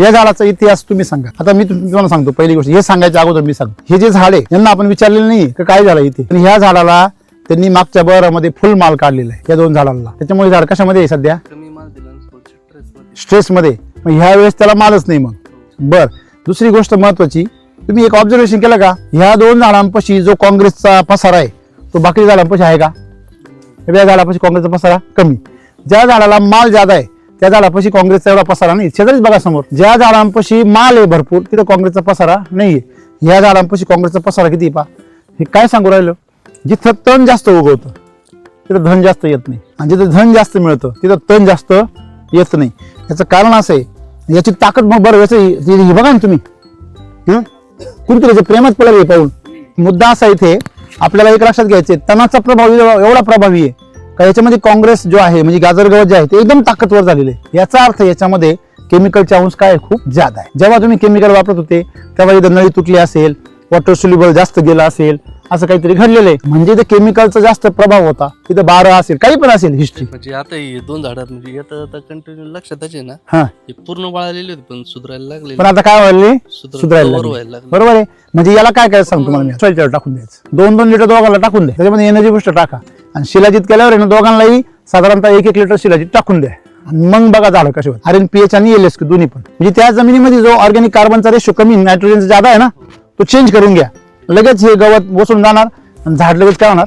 या झाडाचा इतिहास तुम्ही सांगा. आता मी तुम- तुम्हाला सांगतो पहिली गोष्ट हे सांगायच्या अगोदर मी सांगतो. हे जे झाड आहे यांना आपण विचारलेलं नाही की काय झालं इथे? पण ह्या झाडाला त्यांनी मागच्या बहरामध्ये फुल माल काढलेला आहे या दोन झाडांना. त्याच्यामुळे झाड कशामध्ये आहे सध्या? स्ट्रेसमध्ये. मग ह्या वेळेस त्याला मालच नाही मग. बर. दुसरी गोष्ट महत्वाची तुम्ही एक ऑब्झर्वेशन केलं का? ह्या दोन झाडांपाशी जो काँग्रेसचा पसारा आहे तो बाकी झाडांपाशी आहे का? या झाडापाशी काँग्रेसचा पसारा कमी. ज्या झाडाला माल ज्यादा आहे त्या झाडापाशी काँग्रेसचा एवढा पसारा नाही शेजारीच बघा समोर. ज्या झाडांपाशी माल आहे भरपूर तिथं काँग्रेसचा पसारा नाहीये. ह्या झाडांपाशी काँग्रेसचा पसारा किती पा हे काय सांगू राहिलो? जिथं तण जास्त उगवतं तिथं धन जास्त येत नाही. आणि जिथं धन जास्त मिळतं तिथं तण जास्त येत नाही. याचं कारण असं आहे याची ताकद मग बरं याचं हे बघा ना तुम्ही. हं? कुणीतरी याचं प्रेमात पडलं हे पाहून. मुद्दा असा इथे आपल्याला एक लक्षात घ्यायचे तणाचा प्रभाव एवढा प्रभावी आहे. का याच्यामध्ये काँग्रेस जो आहे म्हणजे गाजर गवत जे आहे ते एकदम ताकदवर झालेले याचा अर्थ याच्यामध्ये केमिकलचे अंश काय? खूप जादा आहे. जेव्हा तुम्ही केमिकल वापरत होते तेव्हा इथं नळी तुटली असेल वॉटर सोल्युबल जास्त गेला असेल असं काहीतरी घडलेलं आहे. म्हणजे इथं केमिकलचा जास्त प्रभाव होता. तिथं बारा असेल काही पण असेल हिस्ट्री म्हणजे आता हे दोन झाडात म्हणजे आता कंटिन्यू लक्षातच आहे ना. हा. हे पूर्ण वाळलेले होते पण सुधारायला लागले पण आता काय व्हायला सुधार- सुधारायला लागले. व्हायला लागले. बरोबर आहे. म्हणजे याला काय काय सांगतो तुम्हाला मी? सॉइल टाकून द्यायचं. दोन दोन लिटर दोघांना टाकून द्या त्याच्यामध्ये एनर्जी बुस्टर टाका. आणि शिलाजीत केल्यावर आहे ना दोघांनाही साधारणतः एक एक लिटर शिलाजीत टाकून द्या. आणि मग बघा झालं कसे होत आर एन पी एच आणि एल एस दोन्ही पण. म्हणजे त्या जमिनीमध्ये जो ऑर्गॅनिक कार्बनचा रेशो कमी नायट्रोजनचा जादा आहे ना तो चेंज करून घ्या. लगेच हे गवत बसून जाणार आणि झाड लगेच काय होणार